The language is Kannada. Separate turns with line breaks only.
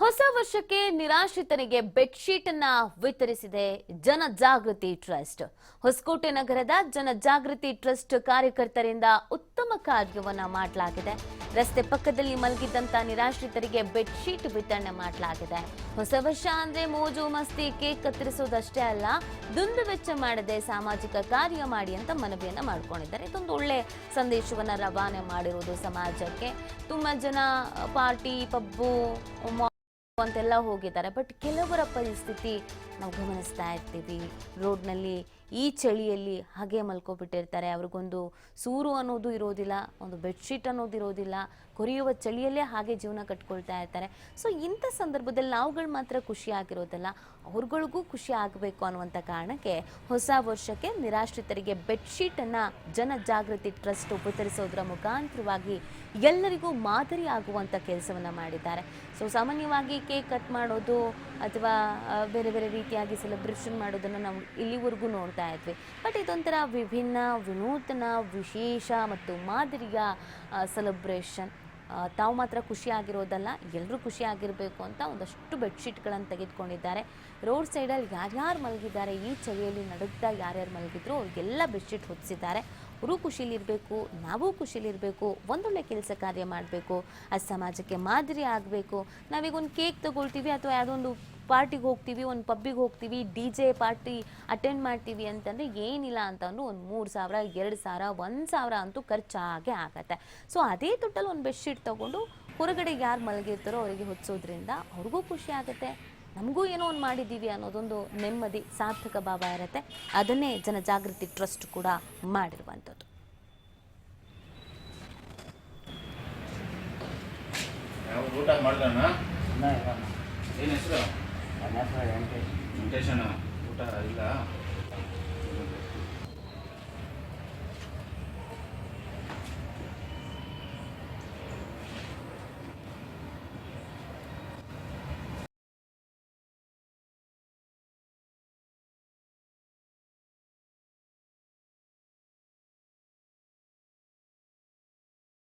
ಹೊಸ ವರ್ಷಕ್ಕೆ ನಿರಾಶ್ರಿತರಿಗೆ ಬೆಡ್ಶೀಟ್ ಅನ್ನ ವಿತರಿಸಿದೆ ಜನಜಾಗೃತಿ ಟ್ರಸ್ಟ್. ಹೊಸಕೋಟೆ ನಗರದ ಜನಜಾಗೃತಿ ಟ್ರಸ್ಟ್ ಕಾರ್ಯಕರ್ತರಿಂದ ಉತ್ತಮ ಕಾರ್ಯವನ್ನ ಮಾಡಲಾಗಿದೆ. ರಸ್ತೆ ಪಕ್ಕದಲ್ಲಿ ಮಲಗಿದ್ದಂತ ನಿರಾಶ್ರಿತರಿಗೆ ಬೆಡ್ಶೀಟ್ ವಿತರಣೆ ಮಾಡಲಾಗಿದೆ. ಹೊಸ ವರ್ಷ ಅಂದ್ರೆ ಮೋಜು, ಮಸ್ತಿ, ಕೇಕ್ ಕತ್ತರಿಸೋದಷ್ಟೇ ಅಲ್ಲ, ದುಂದು ವೆಚ್ಚ ಮಾಡದೆ ಸಾಮಾಜಿಕ ಕಾರ್ಯ ಮಾಡಿ ಅಂತ ಮನವಿಯನ್ನ ಮಾಡ್ಕೊಂಡಿದ್ದಾರೆ. ಇದೊಂದು ಒಳ್ಳೆ ಸಂದೇಶವನ್ನ ರವಾನೆ ಮಾಡಿರೋದು ಸಮಾಜಕ್ಕೆ. ತುಂಬಾ ಜನ ಪಾರ್ಟಿ, ಪಬ್ಬು ಅಂತೆಲ್ಲ ಹೋಗಿದ್ದಾರೆ. ಬಟ್ ಕೆಲವರ ಪರಿಸ್ಥಿತಿ ನಾವು ಗಮನಿಸ್ತಾ ಇರ್ತೀವಿ. ರೋಡ್ನಲ್ಲಿ ಈ ಚಳಿಯಲ್ಲಿ ಹಾಗೆ ಮಲ್ಕೊಬಿಟ್ಟಿರ್ತಾರೆ. ಅವ್ರಿಗೊಂದು ಸೂರು ಅನ್ನೋದು ಇರೋದಿಲ್ಲ, ಒಂದು ಬೆಡ್ಶೀಟ್ ಅನ್ನೋದು ಇರೋದಿಲ್ಲ. ಕೊರಿಯುವ ಚಳಿಯಲ್ಲೇ ಹಾಗೆ ಜೀವನ ಕಟ್ಕೊಳ್ತಾ ಇರ್ತಾರೆ. ಸೊ ಇಂಥ ಸಂದರ್ಭದಲ್ಲಿ ನಾವುಗಳು ಮಾತ್ರ ಖುಷಿಯಾಗಿರೋದಲ್ಲ ಅವ್ರಗಳಿಗೂ ಖುಷಿ ಆಗಬೇಕು ಅನ್ನುವಂಥ ಕಾರಣಕ್ಕೆ ಹೊಸ ವರ್ಷಕ್ಕೆ ನಿರಾಶ್ರಿತರಿಗೆ ಬೆಡ್ಶೀಟನ್ನು ಜನಜಾಗೃತಿ ಟ್ರಸ್ಟ್ ಉಪತರಿಸೋದ್ರ ಮುಖಾಂತರವಾಗಿ ಎಲ್ಲರಿಗೂ ಮಾದರಿ ಆಗುವಂಥ ಕೆಲಸವನ್ನು ಮಾಡಿದ್ದಾರೆ. ಸೊ ಸಾಮಾನ್ಯವಾಗಿ ಕೇಕ್ ಕಟ್ ಮಾಡೋದು ಅಥವಾ ಬೇರೆ ಬೇರೆ ರೀತಿಯಾಗಿ ಸೆಲೆಬ್ರೇಷನ್ ಮಾಡೋದನ್ನು ನಾವು ಇಲ್ಲಿವರೆಗೂ ನೋಡ್ತಾ ಇದ್ವಿ. ಬಟ್ ಇದೊಂಥರ ವಿಭಿನ್ನ, ವಿನೂತನ, ವಿಶೇಷ ಮತ್ತು ಮಾದರಿಯ ಸೆಲೆಬ್ರೇಷನ್ ತಾವು ಮಾತ್ರ ಖುಷಿಯಾಗಿರೋದಲ್ಲ ಎಲ್ಲರೂ ಖುಷಿಯಾಗಿರಬೇಕು ಅಂತ ಒಂದಷ್ಟು ಬೆಡ್ಶೀಟ್ಗಳನ್ನು ತೆಗೆದುಕೊಂಡಿದ್ದಾರೆ. ರೋಡ್ ಸೈಡಲ್ಲಿ ಯಾರ್ಯಾರು ಮಲಗಿದ್ದಾರೆ, ಈ ಚಳಿಯಲ್ಲಿ ನಡುಗ್ತಾ ಯಾರ್ಯಾರು ಮಲಗಿದ್ರು, ಅವ್ರಿಗೆಲ್ಲ ಬೆಡ್ಶೀಟ್ ಹೊದಿಸಿದ್ದಾರೆ ಅವರು ಖುಷಿಲಿರಬೇಕು, ನಾವು ಖುಷಿಲಿರಬೇಕು, ಒಂದೊಳ್ಳೆ ಕೆಲಸ ಕಾರ್ಯ ಮಾಡಬೇಕು, ಆ ಸಮಾಜಕ್ಕೆ ಮಾದರಿ ಆಗಬೇಕು. ನಾವೀಗ ಒಂದು ಕೇಕ್ ತಗೊಳ್ತೀವಿ ಅಥವಾ ಯಾವುದೋ ಒಂದು ಪಾರ್ಟಿಗೆ ಹೋಗ್ತೀವಿ ಒಂದು ಪಬ್ಬಿಗೆ ಹೋಗ್ತೀವಿ ಡಿ ಜೆ ಪಾರ್ಟಿ ಅಟೆಂಡ್ ಮಾಡ್ತೀವಿ ಅಂತಂದರೆ ಏನಿಲ್ಲ ಅಂತಂದ್ರೆ ಒಂದು ಮೂರು ಸಾವಿರ ಎರಡು ಸಾವಿರ ಒಂದು ಸಾವಿರ ಅಂತೂ ಖರ್ಚಾಗೆ ಆಗತ್ತೆ. ಸೊ ಅದೇ ದುಡ್ಡಲ್ಲಿ ಒಂದು ಬೆಡ್ಶೀಟ್ ತೊಗೊಂಡು ಹೊರಗಡೆ ಯಾರು ಮಲಗಿರ್ತಾರೋ ಅವರಿಗೆ ಹೊತ್ಸೋದ್ರಿಂದ ಅವ್ರಿಗೂ ಖುಷಿ ಆಗುತ್ತೆ. ನಮಗೂ ಏನೋ ಒಂದು ಮಾಡಿದ್ದೀವಿ ಅನ್ನೋದೊಂದು ನೆಮ್ಮದಿ ಸಾರ್ಥಕ ಭಾವ ಇರುತ್ತೆ. ಅದನ್ನೇ ಜನಜಾಗೃತಿ ಟ್ರಸ್ಟ್ ಕೂಡ ಮಾಡಿರುವಂಥದ್ದು.
ಊಟ ಮಾಡ್ದಣ್ಣ
ಇನ್ನ
ಏನು
ಹೆಸರು? ವೆಂಕಟೇಶ್.
ವೆಂಕಟೇಶಣ್ಣ ಊಟ ಇಲ್ಲ.